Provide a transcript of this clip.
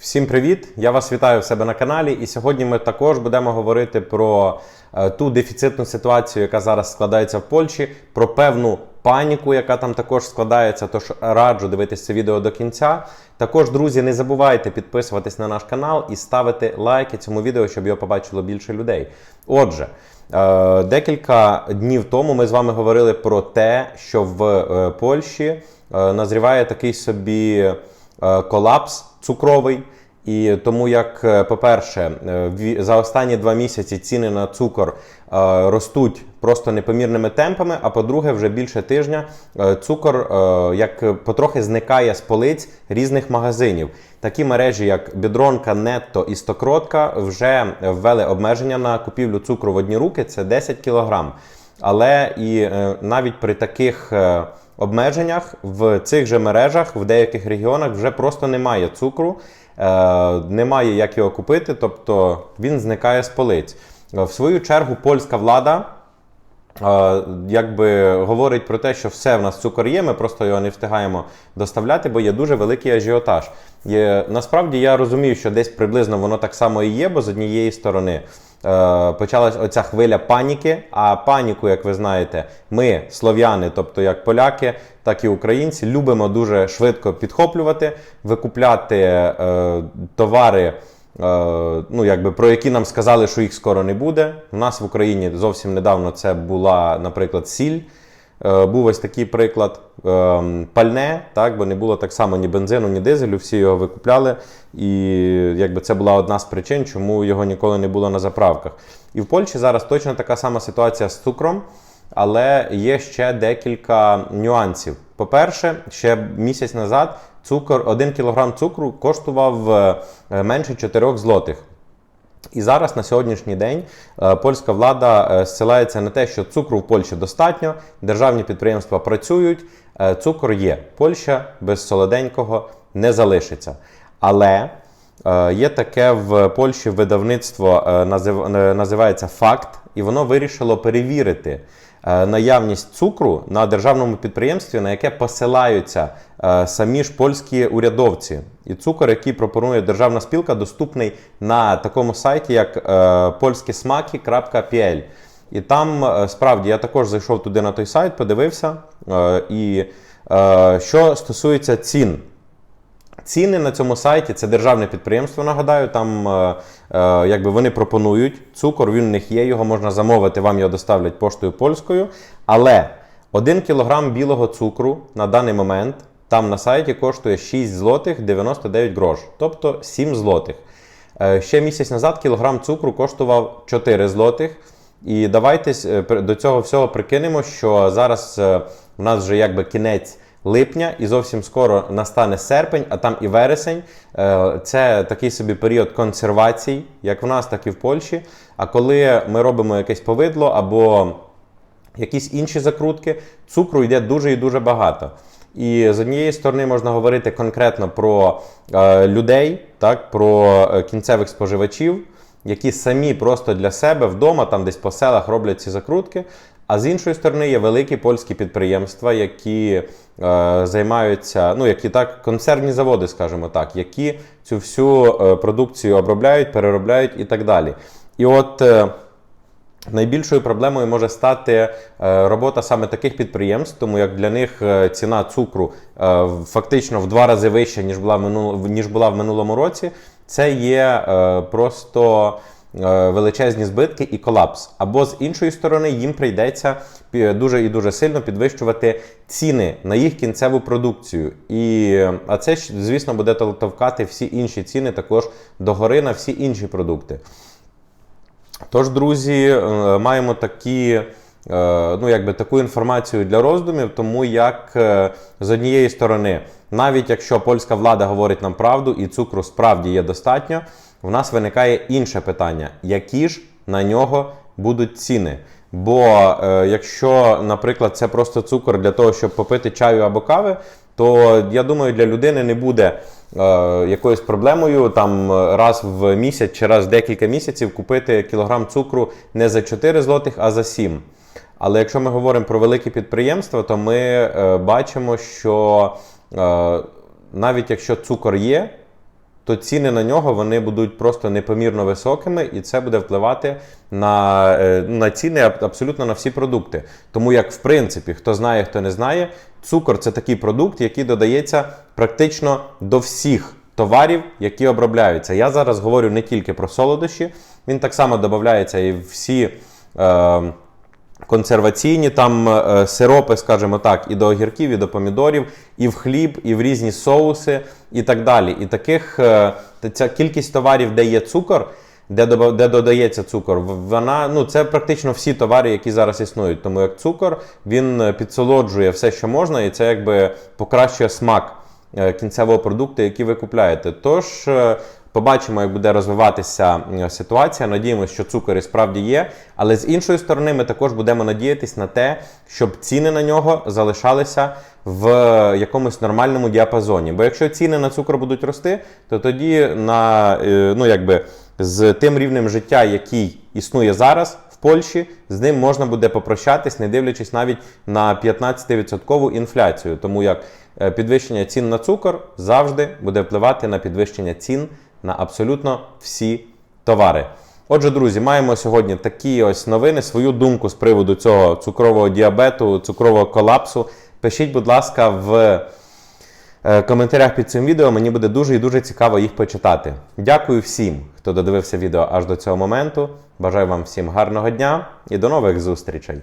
Всім привіт! Я вас вітаю в себе на каналі. І сьогодні ми також будемо говорити про е, ту дефіцитну ситуацію, яка зараз складається в Польщі, про певну паніку, яка там також складається. Тож раджу дивитися це відео до кінця. Також, друзі, не забувайте підписуватись на наш канал і ставити лайки цьому відео, щоб його побачило більше людей. Отже. е, Декілька днів тому ми з вами говорили про те, що в е, Польщі назріває такий собі колапс цукровий. І тому, як, е, по-перше, е, за останні два місяці ціни на цукор е, ростуть просто непомірними темпами. А по-друге, вже більше тижня е, цукор е, як потрохи зникає з полиць різних магазинів. Такі мережі, як Бідронка, Нетто і Стокротка, вже ввели обмеження на купівлю цукру в одні руки це 10 кілограм. Але і е, навіть при таких е, обмеженнях в цих же мережах в деяких регіонах вже просто немає цукру, е, немає як його купити, тобто він зникає з полиць. В свою чергу польська влада. е, Якби говорить про те, що все в нас цукор є, ми просто його не встигаємо доставляти, бо є дуже великий ажіотаж. Є, насправді я розумію, що десь приблизно воно так само і є, бо з однієї сторони почалась оця хвиля паніки. А паніку, як ви знаєте, ми, слов'яни, тобто як поляки, так і українці, любимо дуже швидко підхоплювати, викупляти е, товари. е, Ну, якби про які нам сказали, що їх скоро не буде. У нас в Україні зовсім недавно це була, наприклад, сіль. Е, Був ось такий приклад ем, пальне, так, бо не було так само ні бензину, ні дизелю, всі його викупляли. І якби це була одна з причин, чому його ніколи не було на заправках. І в Польщі зараз точно така сама ситуація з цукром, але є ще декілька нюансів. По-перше, ще місяць назад цукор, 1 кг цукру коштував е, менше 4 злотих. І зараз на сьогоднішній день е, польська влада е, зсилається на те, що цукру в Польщі достатньо, державні підприємства працюють, е, цукор є. Польща без солоденького не залишиться. Але є таке в Польщі видавництво називається Факт, і воно вирішило перевірити наявність цукру на державному підприємстві, на яке посилаються е, самі ж польські урядовці. І цукор, який пропонує державна спілка, доступний на такому сайті, як е, polskiesmaki.pl. І там е, справді я також зайшов туди на той сайт, подивився. е, І е, що стосується цін, Ціни на цьому сайті це державне підприємство. Нагадаю, там е, е, якби вони пропонують цукор, він у них є, його можна замовити, вам його доставлять поштою польською. Але 1 кілограм білого цукру на даний момент там на сайті коштує 6 злотих 99 грош, тобто 7 злотих. Е, Ще місяць назад кілограм цукру коштував 4 злотих. І давайте е, до цього всього прикинемо, що зараз е, в нас вже якби кінець липня, і зовсім скоро настане серпень, а там і вересень. Е, Це такий собі період консервацій, як в нас, так і в Польщі. А коли ми робимо якесь повидло або якісь інші закрутки, цукру йде дуже і дуже багато. І з однієї сторони можна говорити конкретно про е, людей, так, про е, кінцевих споживачів, які самі просто для себе вдома, там десь по селах роблять ці закрутки. А з іншої сторони є великі польські підприємства, які е, займаються, ну які так, консервні заводи, скажімо так, які цю всю е, продукцію обробляють, переробляють і так далі. І от. Е, Найбільшою проблемою може стати е, робота саме таких підприємств, тому як для них е, ціна цукру е, фактично в два рази вища, ніж була в минул- ніж була в минулому році. Це є е, просто величезні збитки і колапс. Або з іншої сторони, їм прийдеться дуже і дуже сильно підвищувати ціни на їх кінцеву продукцію. І, е, а це, звісно, буде толкати всі інші ціни також догори на всі інші продукти. Тож, друзі, е, маємо такі, е, ну, якби, таку інформацію для роздумів, тому як е, з однієї сторони, навіть якщо польська влада говорить нам правду і цукру справді є достатньо, в нас виникає інше питання: які ж на нього будуть ціни? Бо е, якщо, наприклад, це просто цукор для того, щоб попити чаю або кави, то я думаю, для людини не буде е, якоюсь проблемою там е, раз в місяць чи раз в декілька місяців купити кілограм цукру не за 4 злотих, а за 7. Але якщо ми говоримо про великі підприємства, то ми е, бачимо, що е, навіть якщо цукор є, то ціни на нього вони будуть просто непомірно високими, і це буде впливати на, е, на ціни абсолютно на всі продукти. Тому як в принципі, хто знає, хто не знає, цукор це такий продукт, який додається практично до всіх товарів, які обробляються. Я зараз говорю не тільки про солодощі, він так само додається і всі. Е, консерваційні там е, сиропи, скажімо так, і до огірків, і до помідорів, і в хліб, і в різні соуси, і так далі. І таких е, ця кількість товарів, де є цукор. Де, де додається цукор, вона ну це практично всі товари, які зараз існують. Тому як цукор він е, підсолоджує все, що можна, і це якби покращує смак е, кінцевого продукту, який ви купляєте. Тож е, побачимо, як буде розвиватися ситуація. Надіємося, що цукор і справді є. Але з іншої сторони, ми також будемо надіятись на те, щоб ціни на нього залишалися в е, якомусь нормальному діапазоні. Бо якщо ціни на цукор будуть рости, то тоді на е, ну якби з тим рівнем життя, який існує зараз Польщі, з ним можна буде попрощатись, не дивлячись навіть на 15% інфляцію. Тому як е, підвищення цін на цукор завжди буде впливати на підвищення цін на абсолютно всі товари. Отже, друзі, маємо сьогодні такі ось новини, свою думку з приводу цього цукрового діабету, цукрового колапсу. Пишіть, будь ласка, в е, коментарях під цим відео. Мені буде дуже і дуже цікаво їх почитати. Дякую всім, хто додивився відео аж до цього моменту. Бажаю вам всім гарного дня і до нових зустрічей!